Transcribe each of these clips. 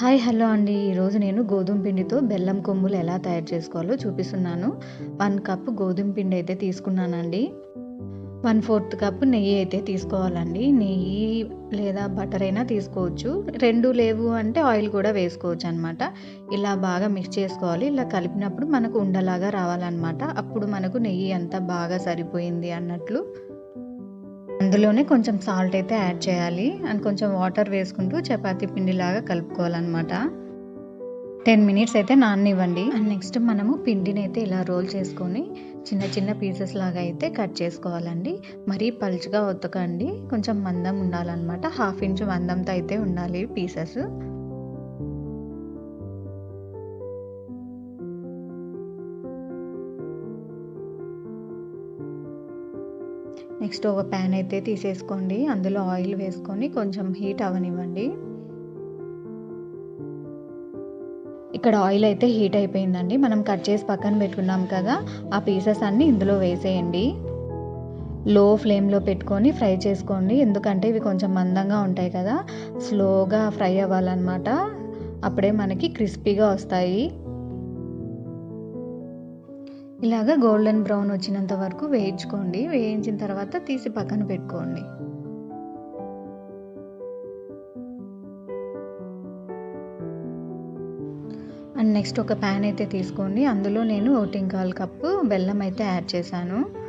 Hi hello అండి. ఈరోజు నేను గోధుమ పిండితో బెల్లం కొమ్ములు ఎలా తయారు చేసుకోవాలో చూపిస్తున్నాను. వన్ కప్ గోధుమ పిండి అయితే తీసుకున్నానండి. వన్ ఫోర్త్ కప్ నెయ్యి అయితే తీసుకోవాలండి. నెయ్యి లేదా బటర్ అయినా తీసుకోవచ్చు. రెండు లేవు అంటే ఆయిల్ కూడా వేసుకోవచ్చు అనమాట ఇలా బాగా మిక్స్ చేసుకోవాలి. ఇలా కలిపినప్పుడు మనకు ఉండలాగా రావాలన్నమాట. అప్పుడు మనకు నెయ్యి అంతా బాగా సరిపోయింది అన్నట్లు అందులోనే కొంచెం సాల్ట్ అయితే యాడ్ చేయాలి. అండ్ కొంచెం వాటర్ వేసుకుంటూ చపాతీ పిండిలాగా కలుపుకోవాలన్నమాట. టెన్ మినిట్స్ అయితే నాననివ్వండి. అండ్ నెక్స్ట్ మనము పిండిని అయితే ఇలా రోల్ చేసుకొని చిన్న చిన్న పీసెస్ లాగా అయితే కట్ చేసుకోవాలండి. మరీ పలుచగా ఒత్తకండి కొంచెం మందం ఉండాలన్నమాట. హాఫ్ ఇంచ్ మందంతో అయితే ఉండాలి పీసెస్ నెక్స్ట్ ఒక ప్యాన్ అయితే తీసేసుకోండి. అందులో ఆయిల్ వేసుకొని కొంచెం హీట్ అవనివ్వండి. ఇక్కడ ఆయిల్ అయితే హీట్ అయిపోయిందండి. మనం కట్ చేసి పక్కన పెట్టుకున్నాం కదా ఆ పీసెస్ అన్నీ ఇందులో వేసేయండి. లో ఫ్లేమ్లో పెట్టుకొని ఫ్రై చేసుకోండి. ఎందుకంటే ఇవి కొంచెం మందంగా ఉంటాయి కదా స్లోగా ఫ్రై అవ్వాలన్నమాట. అప్పుడే మనకి క్రిస్పీగా వస్తాయి. ఇలాగ గోల్డెన్ బ్రౌన్ వచ్చినంత వరకు వేయించుకోండి. వేయించిన తర్వాత తీసి పక్కన పెట్టుకోండి. అండ్ నెక్స్ట్ ఒక ప్యాన్ అయితే తీసుకోండి. అందులో నేను ఓటింకాల్ కప్పు బెల్లం అయితే యాడ్ చేశాను.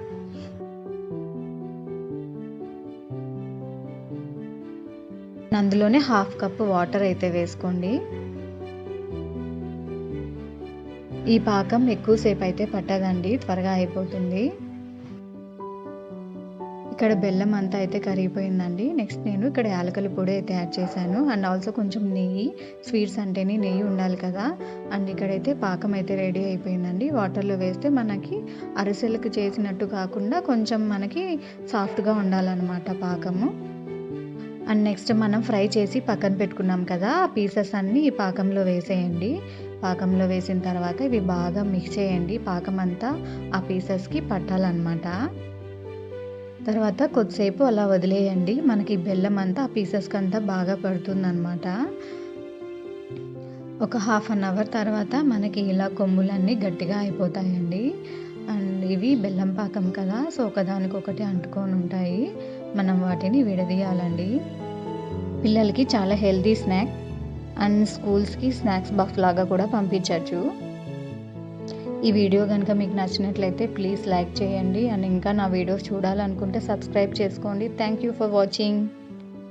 అందులోనే హాఫ్ కప్ వాటర్ అయితే వేసుకోండి. ఈ పాకం ఎక్కువసేపు అయితే పట్టదండి త్వరగా అయిపోతుంది. ఇక్కడ బెల్లం అంతా అయితే కరిగిపోయిందండి. నెక్స్ట్ నేను ఇక్కడ యాలకల పొడి అయితే యాడ్ చేశాను. అండ్ ఆల్సో కొంచెం నెయ్యి స్వీట్స్ అంటేనే నెయ్యి ఉండాలి కదా. అండ్ ఇక్కడైతే పాకం అయితే రెడీ అయిపోయిందండి. వాటర్లో వేస్తే మనకి అరిసెలకు చేసినట్టు కాకుండా కొంచెం మనకి సాఫ్ట్గా ఉండాలన్నమాట పాకము. అండ్ నెక్స్ట్ మనం ఫ్రై చేసి పక్కన పెట్టుకున్నాం కదా ఆ పీసెస్ అన్నీ ఈ పాకంలో వేసేయండి. పాకంలో వేసిన తర్వాత ఇవి బాగా మిక్స్ చేయండి. పాకం అంతా ఆ పీసెస్కి పట్టాలన్నమాట. తర్వాత కొద్దిసేపు అలా వదిలేయండి. మనకి బెల్లం అంతా ఆ పీసెస్కి అంతా బాగా పడుతుందన్నమాట. ఒక హాఫ్ అన్ అవర్ తర్వాత మనకి ఇలా కొమ్ములన్నీ గట్టిగా అయిపోతాయండి. అండ్ ఇవి బెల్లం పాకం కదా సో ఒకదానికొకటి అంటుకొని ఉంటాయి. మనం వాటిని విడదీయాలండి. పిల్లలకి చాలా హెల్తీ స్నాక్ అండ్ స్కూల్స్కి స్నాక్స్ బాక్స్ లాగా కూడా పంపించవచ్చు ఈ వీడియో కనుక మీకు నచ్చినట్లయితే ప్లీజ్ లైక్ చేయండి. అండ్ ఇంకా నా వీడియోస్ చూడాలనుకుంటే సబ్స్క్రైబ్ చేసుకోండి. Thank you for watching.